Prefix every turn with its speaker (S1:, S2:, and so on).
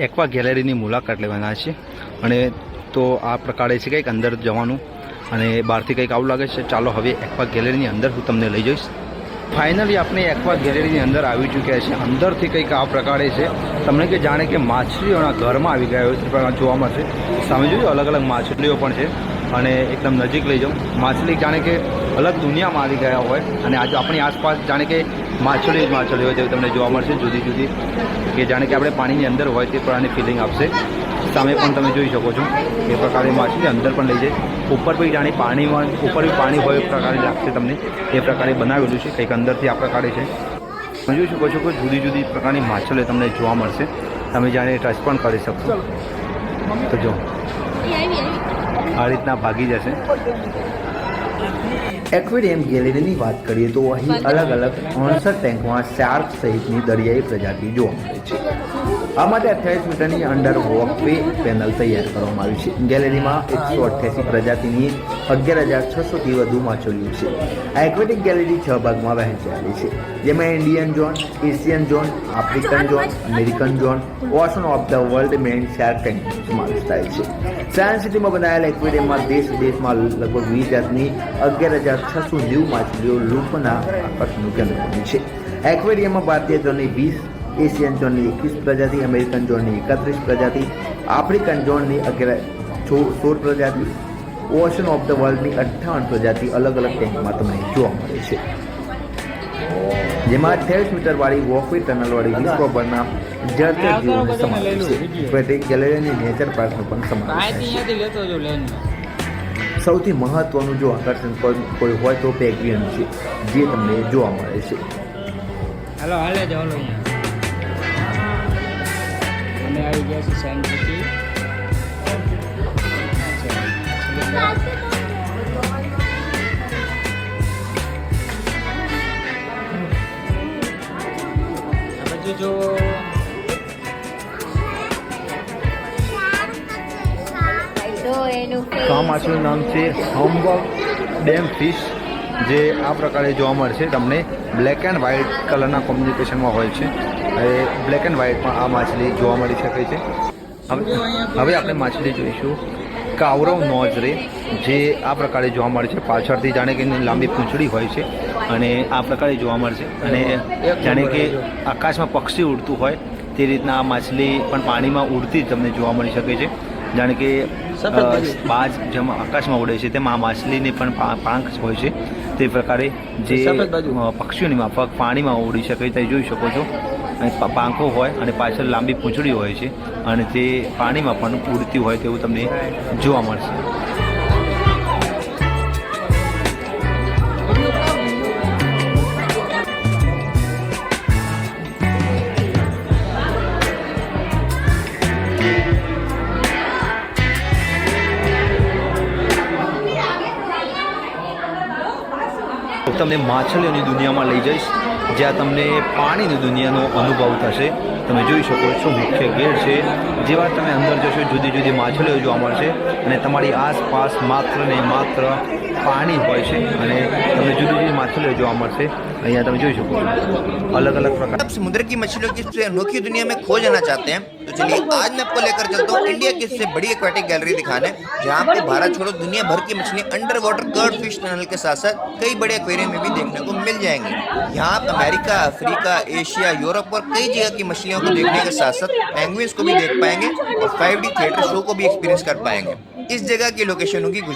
S1: એકવા ગેલેરીની મુલાકાત લેવાના છે. અને તો આ પ્રકારે છે કંઈક અંદર જવાનું. અને બહારથી કંઈક આવું લાગે છે. ચાલો હવે એકવા ગેલેરીની અંદર હું તમને લઈ જઈશ. ફાઇનલી આપણે એકવા ગેલેરીની અંદર આવી ચૂક્યા છે. અંદરથી કંઈક આ પ્રકારે છે. તમને કે જાણે કે માછલીઓના ઘરમાં આવી ગયા હોય તે જોવા મળશે સામે જોયું અલગ અલગ માછલીઓ પણ છે. અને એકદમ નજીક લઈ જાઉં. માછલી જાણે કે અલગ દુનિયામાં આવી ગયા હોય અને આજે આપણી આસપાસ જાણે કે માછલી જ માછલી હોય તેવી તમને જોવા મળશે જુદી જુદી, કે જાણે કે આપણે પાણીની અંદર હોય તે પ્રકારની ફિલિંગ આપશે. સામે પણ તમે જોઈ શકો છો એ પ્રકારની માછલી અંદર પણ લઈ જાય. ઉપર બી જાણે પાણીમાં, ઉપર બી પાણી હોય એ પ્રકારે લાગશે તમને. એ પ્રકારે બનાવેલું છે, કંઈક અંદરથી આ પ્રકારે છે. તમે જોઈ શકો છો કે જુદી જુદી પ્રકારની માછલીઓ તમને જોવા મળશે. તમે જાણે ટચ પણ કરી શકશો. તો જો. આ રીતના ભાગી જશે.
S2: એક્વેરિયમ ગેલેરીની વાત કરીએ તો અહીં અલગ અલગ ઓણસઠ ટેન્કમાં શાર્ક સહિતની દરિયાઈ પ્રજાતિ જોવા મળે છે. આ માટે અઠ્યાવીસ મીટરની અંડર વોકવે પેનલ તૈયાર કરવામાં આવી છે. ગેલેરીમાં એકસો અઠ્યાસી પ્રજાતિની અગિયાર હજાર છસોથી વધુ માછલીઓ છે. આ એક્વેટિક ગેલેરી છ ભાગમાં વહેંચાયેલી છે. જેમાં Indian zone Asian zone African zone American zone ocean of the world man shark tank સમાવેશ થાય છે. સાયન્સ સિટીમાં બનાવેલ એક્વેરિયમમાં દેશ વિદેશમાં લગભગ વીસ જાતની અગિયાર હજાર છસો નેવું માછલીઓ લોકોના આકર્ષણનું કેન્દ્ર બન્યું છે. એક્વેરિયમમાં ભારતીય ઝોનની વીસ એશિયન જોનની એકવીસ પ્રજાતિ અમેરિકન જોનની એકત્રીસ પ્રજાતિ આફ્રિકન જોનની અગિયાર સોળ પ્રજાતિ ઓશન ઓફ ધ વર્લ્ડની અઠ્ઠાવન પ્રજાતિ અલગ અલગ ટેન્કમાં તમને જોવા મળે છે. જેમાં અઠ્યાવીસ મીટર વાળી વોકવે ટનલ વાળી વિશ્વભરના જળચર જીવોનો સમાવેશ છે. ગેલેરીની નેચર પાર્કનો પણ સમાવેશ છે. સૌથી મહત્ત્વનું જો આકર્ષણ કોઈ હોય તો પેગ્રિયન છે, જે તમને જોવા મળે છે.
S3: હાલો, હાલે જ હાલો અમે આવી ગયા છીએ સાયન્સ સિટી જો
S4: તો
S1: આ માછલીનું નામ છે હમ્બલ ડેમ ફિશ જે આ પ્રકારે જોવા મળશે તમને. બ્લેક એન્ડ વ્હાઇટ કલરના કોમ્યુનિકેશનમાં હોય છે. એ બ્લેક એન્ડ વ્હાઇટમાં આ માછલી જોવા મળી શકે છે. હવે હવે આપણે માછલી જોઈશું. કાવરવ નોજરે જે આ પ્રકારે જોવા મળે છે પાછળથી જાણે કે લાંબી પૂંછડી હોય છે અને આ પ્રકારે જોવા મળશે. અને જાણે કે આકાશમાં પક્ષી ઉડતું હોય તે રીતના આ માછલી પણ પાણીમાં ઉડતી જ તમને જોવા મળી શકે છે. જાણે કે બાજ જેમ આકાશમાં ઉડે છે તેમાં માછલીની પણ પાંખ હોય છે. તે પ્રકારે જે પક્ષીઓની માફક પાણીમાં ઉડી શકે તે જોઈ શકો છો. અને પાંખો હોય અને પાછળ લાંબી પૂંછડી હોય છે. અને તે પાણીમાં પણ ઉડતી હોય તેવું તમને જોવા મળશે. તમને માછલીઓની દુનિયામાં લઈ જઈશ, જ્યાં તમને પાણીની દુનિયાનો અનુભવ થશે. તમે જોઈ શકો છો મુખ્ય ગેટ છે જેવા તમે અંદર જશો જુદી જુદી માછલીઓ જોવા મળશે. અને તમારી આસપાસ માત્ર ને માત્ર પાણી હોય છે અને તમને જુદી જુદી માછલીઓ જોવા મળશે અહીંયા તમે જોઈ શકો છો અલગ અલગ પ્રકાર
S5: आप समुद्र की मछलियों की सबसे अनोखी दुनिया में खो जाना चाहते हैं तो चलिए आज मैं आपको लेकर चलता हूँ इंडिया की सबसे बड़ी एक्वेटिक गैलरी दिखाने जहाँ आपको भारत छोड़ो दुनिया भर की मछलियाँ under water curved fish tunnel के साथ साथ कई बड़े एक्वेरियम में भी देखने को मिल जाएंगी यहाँ आप अमेरिका अफ्रीका एशिया यूरोप और कई जगह की मछलियों को देखने के साथ साथ पेंगुइन्स को भी देख पाएंगे और फाइव डी थिएटर शो को भी एक्सपीरियंस कर पाएंगे इस जगह की लोकेशन होगी गुजरात